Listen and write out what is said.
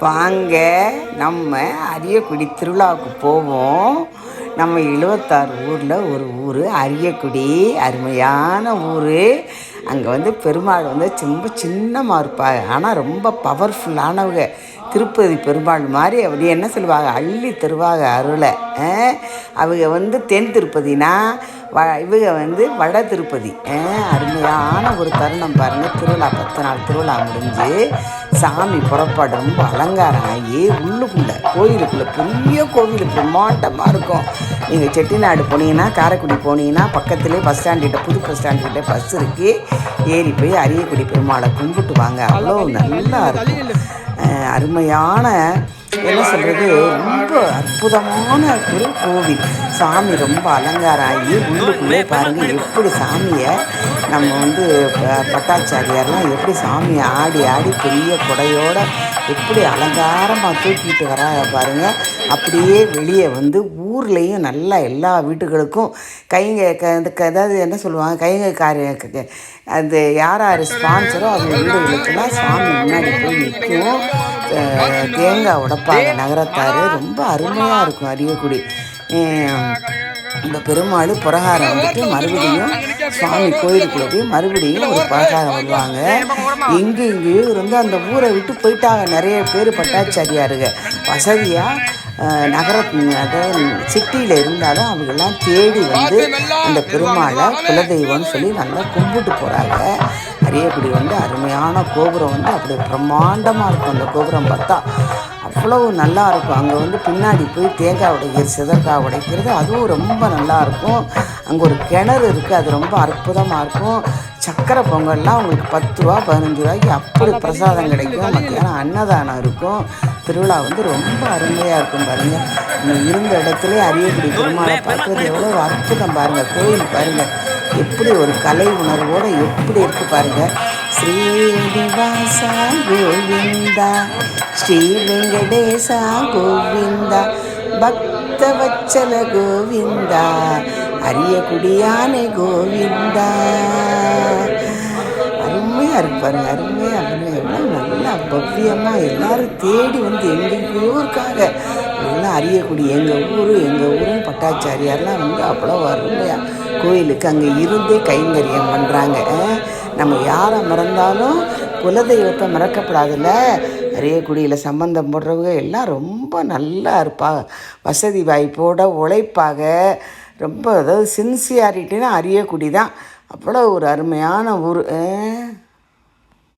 வாங்க நம்ம அரியக்குடி திருவிழாவுக்கு போவோம். நம்ம எழுபத்தாறு ஊரில் ஒரு ஊர் அரியக்குடி அருமையான ஊர். அங்கே வந்து பெருமாள் வந்து ரொம்ப சின்னமாக இருப்பாங்க ஆனால் ரொம்ப பவர்ஃபுல்லானவங்க திருப்பதி பெருமாள் மாதிரி அப்படி என்ன சொல்லுவாங்க? அள்ளி தருவாங்க அருளை? அவங்க வந்து தென் திருப்பதினா வ இவங்க வந்து வட திருப்பதி? அருமையான ஒரு தருணம் பாருங்கள் திருவிழா பத்து நாள் திருவிழா முடிஞ்சு சாமி புறப்பாடு ரொம்ப அலங்காரம் ஆகி உள்ளுக்குள்ளே கோயிலுக்குள்ளே பெரிய கோவில் பிரம்மாண்டமாக இருக்கும். நீங்கள் செட்டிநாடு போனீங்கன்னா காரைக்குடி போனீங்கன்னா பக்கத்துலேயே பஸ் ஸ்டாண்ட்கிட்ட புது பஸ் ஸ்டாண்ட்கிட்ட பஸ் இருக்குது ஏறி போய் அரியக்குடி பெருமாளை கும்பிட்டு வாங்க. அவ்வளோ நல்லா இருக்கும். அருமையான என்ன சொல்கிறது ரொம்ப அற்புதமான ஒரு கோவில் சாமி ரொம்ப அலங்காரம் ஆகி உள்ளுக்குள்ளே பாருங்கள் எப்படி சாமியை நம்ம வந்து ப- பட்டாச்சாரியார்லாம் எப்படி சாமியை ஆடி ஆடி பெரிய குடையோட எப்படி அலங்காரமாக தூக்கிட்டு வரா பாருங்கள் அப்படியே வெளியே வந்து ஊர்லேயும் நல்லா எல்லா வீட்டுகளுக்கும் கைங்க க இந்த அதாவது என்ன சொல்லுவாங்க கைங்க காரிய அந்த அது யார் யார் ஸ்பான்சரோ அவங்க வீடுகளுக்கெல்லாம் சாமி முன்னாடி போய் நிற்கும். தேங்காய் உடைப்பாங்க நகரத்தார். ரொம்ப அருமையாக இருக்கும் அரியக்குடி. இந்த பெருமாள் புரகாரம் வந்துட்டு மறுபடியும் சுவாமி கோயிலுக்குள்ள போய் மறுபடியும் ஒரு புரகாரம் வருவாங்க. இங்கே இங்கேயும் இருந்து அந்த ஊரை விட்டு போயிட்டாங்க. நிறைய பேர் பட்டாச்சாரியாருங்க. வசதியாக நகர அதாவது சிட்டியில் இருந்தாலும் அவங்கெல்லாம் தேடி வந்து அந்த பெருமாளை குலதெய்வம்னு சொல்லி நல்லா கும்பிட்டு போகிறாங்க அரியக்குடி வந்து அருமையான கோபுரம் வந்து அப்படி பிரம்மாண்டமாக இருக்கும். அந்த கோபுரம் பார்த்தா அவ்வளவு நல்லா இருக்கும். அங்கே வந்து பின்னாடி போய் தேங்காய் உடைக்கிறது சிதற்காய் உடைக்கிறது அதுவும் ரொம்ப நல்லா இருக்கும். அங்கே ஒரு கிணறு இருக்குது அது ரொம்ப அற்புதமாக இருக்கும். சக்கரை பொங்கல்லாம் உங்களுக்கு பத்து ரூபா பதினஞ்சு ரூபாய்க்கு அப்படி பிரசாதம் கிடைக்கும். மத்தியானம் அன்னதானம் இருக்கும். திருவிழா வந்து ரொம்ப அருமையாக இருக்கும் பாருங்கள் இருந்த இடத்துல அரியக்குடி பெருமாளை பார்க்குறது எவ்வளோ அற்புதம் பாருங்கள் கோயில் பாருங்கள் எப்படி ஒரு கலை உணர்வோடு எப்படி இருக்கு பாருங்கள் ஸ்ரீனிவாசா கோவிந்தா ஸ்ரீ வெங்கடேசா கோவிந்தா பக்த வச்சல கோவிந்தா. அரியக்குடியானே கோவிந்தா அருமையாக இருப்பாரு அருமையாக அருமையாக நல்லா பவ்யமாக எல்லாரும் தேடி வந்து எங்கெங்கேயோ இருக்காங்க. அப்படின்லாம் அறியக்கூடிய எங்கள் ஊர் எங்கள் ஊரும் பட்டாச்சாரியார்லாம் வந்து அவ்வளோ அருமையாக கோயிலுக்கு அங்கே இருந்தே கைங்கரியம் பண்ணுறாங்க நம்ம யாரை மறந்தாலும் குலதெய்வத்தை மறக்கப்படாதுல்ல. அரியக்குடியில் சம்பந்தம் போடுறவங்க எல்லாம் ரொம்ப நல்லா இருப்பாங்க வசதி வாய்ப்போட உழைப்பாக. ரொம்ப அதாவது சின்சியாரிட்டின்னு அரியக்குடி தான். அவ்வளோ ஒரு அருமையான ஊர்.